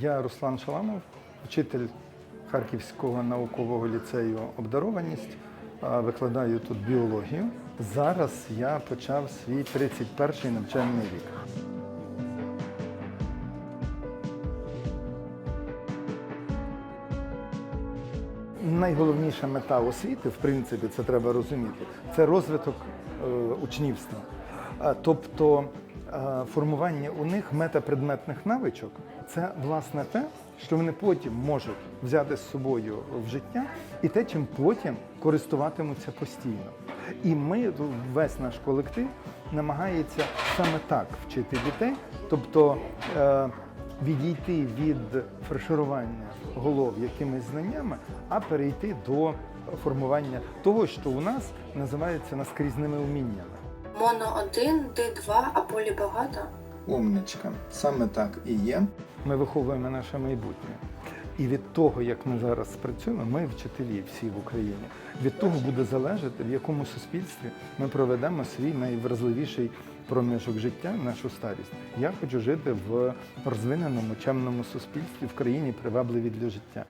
Я Руслан Шаламов, вчитель Харківського наукового ліцею обдарованість. Викладаю тут біологію. Зараз я почав свій 31-й навчальний рік. Найголовніша мета освіти, в принципі, це треба розуміти, це розвиток е, учнівства. Тобто формування у них метапредметних навичок це власне те, що вони потім можуть взяти з собою в життя, і те, чим потім користуватимуться постійно. І ми, весь наш колектив, намагається саме так вчити дітей, тобто е, відійти від фарширування голов якимись знаннями, а перейти до формування того, що у нас називається наскрізними уміннями. Моно 1, Д2, а полі багато. Умничка, саме так і є. Ми виховуємо наше майбутнє. І від того, як ми зараз працюємо, ми вчителі всі в Україні. Від того буде залежати, в якому суспільстві ми проведемо свій найвразливіший проміжок життя, нашу старість. Я хочу жити в розвиненому, чемному суспільстві в країні, привабливій для життя.